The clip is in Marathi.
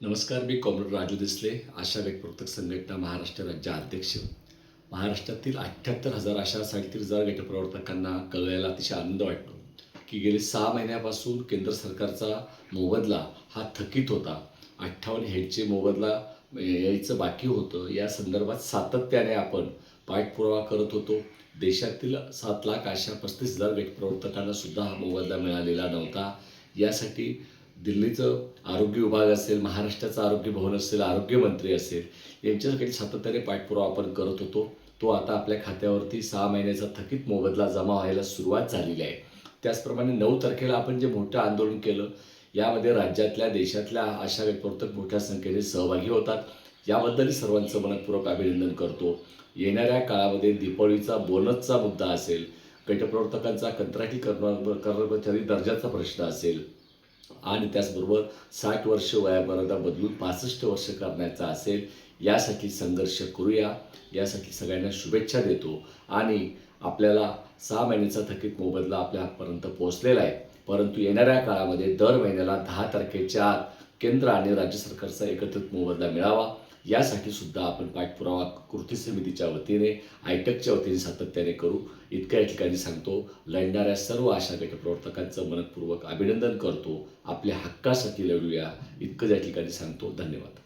नमस्कार मी कॉम्रेड राजू दिसले आशा व्यक्तवर्तक संघटना महाराष्ट्र राज्य अध्यक्ष. महाराष्ट्रातील अठ्ठ्याहत्तर हजार आशा साडेतीस हजार गटप्रवर्तकांना कळायला अतिशय आनंद वाटतो की गेले सहा महिन्यापासून केंद्र सरकारचा मोबदला हा थकीत होता. अठ्ठावन्न हेडचे मोबदला यायचं बाकी होतं. या संदर्भात सातत्याने आपण पाठपुरावा करत होतो. देशातील सात लाख आशा पस्तीस हजार व्यक्तप्रवर्तकांना सुद्धा हा मोबदला मिळालेला नव्हता. यासाठी दिल्लीचं आरोग्य विभाग असेल महाराष्ट्राचं आरोग्य भवन असेल आरोग्यमंत्री असेल यांच्यासाठी सातत्याने पाठपुरावा आपण करत होतो. तो आता आपल्या खात्यावरती सहा महिन्याचा थकीत मोबदला जमा व्हायला सुरुवात झालेली आहे. त्याचप्रमाणे नऊ तारखेला आपण जे मोठं आंदोलन केलं यामध्ये राज्यातल्या देशातल्या आशा व्यक्तिवर्तक मोठ्या संख्येने सहभागी होतात. याबद्दलही सर्वांचं मनपूर्वक अभिनंदन करतो. येणाऱ्या काळामध्ये दीपावलीचा बोनसचा मुद्दा असेल गटप्रवर्तकांचा कंत्राटी कर्मचारी दर्जाचा प्रश्न असेल आणि त्याचबरोबर साठ वर्ष वयापर्यंत बदलून पासष्ट वर्ष करण्याचा असेल यासाठी संघर्ष करूया. यासाठी सगळ्यांना शुभेच्छा देतो. आणि आपल्याला सहा महिन्याचा थकीत मोबदला आपल्यापर्यंत पोहोचलेला आहे. परंतु येणाऱ्या काळामध्ये दर महिन्याला दहा तारखेच्या आत केंद्र आणि राज्य सरकारचा एकत्रित मोबदला मिळावा. यासाठी सुद्धा आपण पाठपुरावा कृती समितीच्या वतीने आयटकच्या वतीने सातत्याने करू. इतक्या या ठिकाणी सांगतो लढणाऱ्या सर्व आशा गटप्रवर्तकांचं मनपूर्वक अभिनंदन करतो. आपल्या हक्कासाठी लढूया. इतकं या ठिकाणी सांगतो. धन्यवाद.